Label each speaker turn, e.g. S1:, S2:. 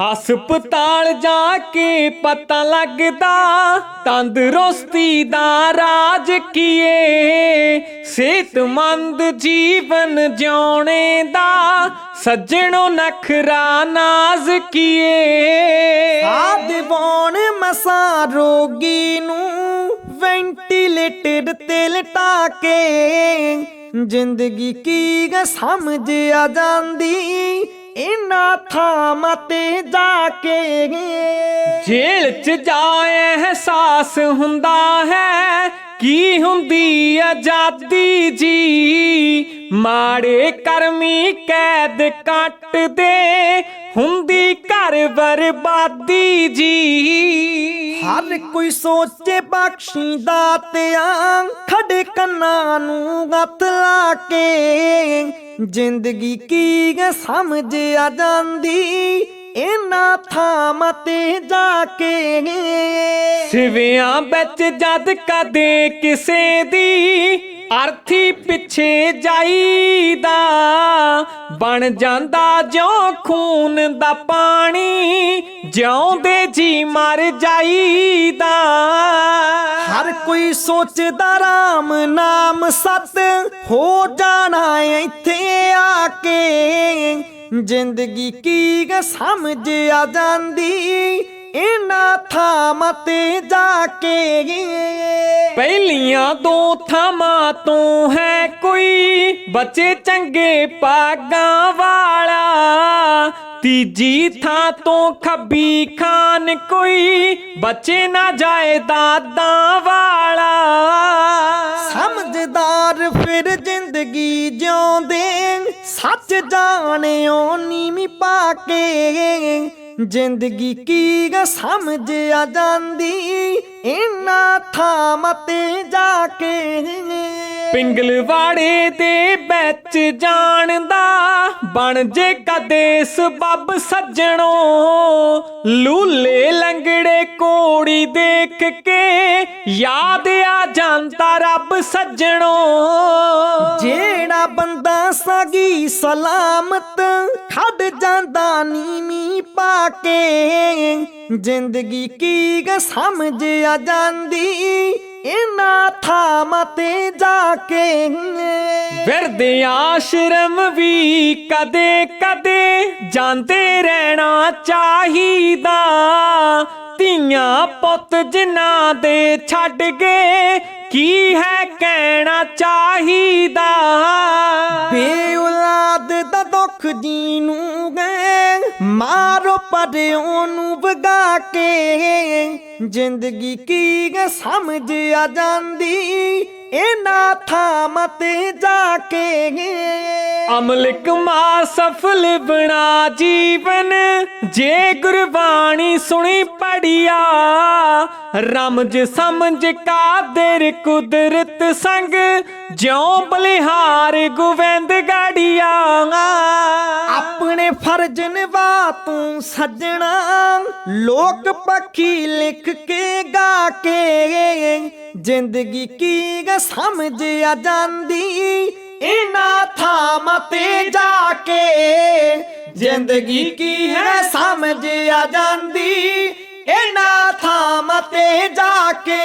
S1: ਹਸਪਤਾਲ ਜਾ ਕੇ ਪਤਾ ਲੱਗਦਾ ਤੰਦਰੁਸਤੀ ਦਾ ਰਾਜ ਕੀਏ। ਸਿਹਤਮੰਦ ਜੀਵਨ ਜਿਉਣੇ ਦਾ, ਸੱਜਣੋ ਨਖਰਾ ਨਾਜ਼ ਕੀਏ
S2: ਆ ਮਸਾ ਰੋਗੀ ਨੂੰ ਵੈਂਟੀਲੇਟਰ ਤੇ ਲਟਾ ਕੇ। ਜ਼ਿੰਦਗੀ ਕੀ ਗ ਸਮਝ ਆ ਜਾਂਦੀ ਇਨਾ ਥਾਵਾਂ ਤੇ ਜਾ ਕੇ
S1: ਜੇਲ੍ਹ 'ਚ ਜਾਏ ਅਹਿਸਾਸ ਹੁੰਦਾ ਹੈ ਕੀ ਹੁੰਦੀ ਆਜ਼ਾਦੀ ਜੀ? ਮਾੜੇ ਕਰਮੀ ਕੈਦ ਕੱਟਦੇ ਹੁੰਦੀ ਘਰ ਬਰਬਾਦੀ ਜੀ।
S2: ਹਰ ਕੋਈ ਸੋਚੇ ਬਖਸ਼ੀ ਦਾਤਿਆਂ ਖੜੇ ਕੰਨਾਂ ਨੂੰ ਹੱਥ ਲਾ ਕੇ। ਜ਼ਿੰਦਗੀ ਕੀ ਗ ਸਮਝ ਆ ਜਾਂਦੀ? ਇਨਾ ਥਾਵਾਂ ਤੇ ਜਾ ਕੇ
S1: ਸਿਵਿਆਂ ਵਿੱਚ ਜਦ ਕਦੇ ਕਿਸੇ ਦੀ ਅਰਥੀ ਪਿੱਛੇ ਜਾਈਦਾ, ਬਣ ਜਾਂਦਾ ਜਿਉਂ ਖੂਨ ਦਾ ਪਾਣੀ, ਜਿਉਂਦੇ ਜੀ ਮਰ ਜਾਈਦਾ।
S2: ਹਰ ਕੋਈ ਸੋਚਦਾ ਰਾਮ ਨਾਮ ਸਤ, ਹੋ ਜਾਣਾ ਇੱਥੇ ਆ ਕੇ। ਜ਼ਿੰਦਗੀ ਕੀ ਗ ਸਮਝ ਆ ਜਾਂਦੀ ਇਨਾ ਥਾਵਾਂ ਤੇ ਜਾ ਕੇ
S1: ਪਹਿਲੀਆਂ ਦੋ ਥਾਵਾਂ ਤੋਂ ਹੈ ਕੋਈ ਬੱਚੇ ਚੰਗੇ ਪਾਗਾਂ ਵਾਲਾ। ਤੀਜੀ ਥਾਂ ਤੋਂ ਖੱਬੀ ਖਾਨ ਕੋਈ ਬੱਚੇ ਨਾ ਜਾਏ ਦਾਦਾਂ ਵਾਲਾ।
S2: ਸਮਝਦਾਰ ਫਿਰ ਜ਼ਿੰਦਗੀ ਜਿਉਂਦੇ ਸੱਚ ਜਾਣਿਓ ਨੀਵੀਂ ਪਾ ਕੇ। ਜ਼ਿੰਦਗੀ ਕੀ ਗ ਸਮਝ ਆ ਜਾਂਦੀ? ਇਨਾ ਥਾਂ ਮਤੇ ਜਾ ਕੇ
S1: ਪਿੰਗਲਵਾੜੇ ਦੇ ਵਿੱਚ ਜਾਣਦਾ ਬਣ ਜੇ ਕਦੇ ਸਬੱਬ ਸੱਜਣੋ। ਲੂਲੇ ਲੰਗੜੇ ਕੋੜੀ ਦੇਖ ਕੇ ਯਾਦ ਆ ਜਾਂਦਾ ਰੱਬ ਸੱਜਣੋ।
S2: ਜਿਹੜਾ ਬੰਦਾ ਸਾਗੀ ਸਲਾਮਤ ਖੜ ਜਾਂਦਾ ਨੀਵੀਂ ਪਾ ਕੇ, ਜ਼ਿੰਦਗੀ ਕੀ ਗ ਸਮਝ ਆ ਜਾਂਦੀ। ਇਨਾ ਥਾਵਾਂ ਤੇ ਜਾ ਕੇ
S1: ਫਿਰਦੇ ਆਸ਼ਰਮ ਵੀ ਕਦੇ ਕਦੇ ਜਾਂਦੇ ਰਹਿਣਾ ਚਾਹੀਦਾ। ਧੀਆਂ ਪੁੱਤ ਜਿਨ੍ਹਾਂ ਦੇ ਛੱਡ ਗਏ ਕੀ ਹੈ ਕਹਿਣਾ ਚਾਹੀਦਾ?
S2: ਬੇ ਔਲਾਦ ਦਾ ਦੁੱਖ ਜੀ ਨੂੰ ਮਾਰੋ ਪਰ ਉਹਨੂੰ ਵਗਾ ਕੇ। ਜ਼ਿੰਦਗੀ ਕੀ ਸਮਝ ਆ ਜਾਂਦੀ। ਇਨਾ ਥਾਵਾਂ ਤੇ ਜਾ ਕੇ।
S1: ਅਮਲਕ ਮਾ ਸਫਲ ਬਣਾ ਜੀਵਨ। ਜੇ ਗੁਰਬਾਣੀ ਸੁਣੀ ਪੜਿਆ ਰਮਜ ਸਮਝ ਕਾਦਰ ਕੁਦਰਤ ਸੰਗ। ਜਿਉ ਬਲਿਹਾਰ ਗੋਵਿੰਦ ਗਾੜੀਆਂ।
S2: ਆਪਣੇ ਫਰਜ਼ ਨਿਭਾ ਤੂੰ ਸੱਜਣਾ। ਲੋਕ ਪੱਖੀ ਲਿਖ ਕੇ ਗਾ ਕੇ ਜ਼ਿੰਦਗੀ ਕੀ ਗ ਸਮਝ ਆ ਜਾਂਦੀ। ਇਨਾ ਥਾਵਾਂ ਤੇ ਜਾ ਕੇ ਜ਼ਿੰਦਗੀ ਕੀ ਹੈ ਸਮਝ ਆ ਜਾਂਦੀ। ਇਨਾ ਥਾਵਾਂ ਤੇ ਜਾ ਕੇ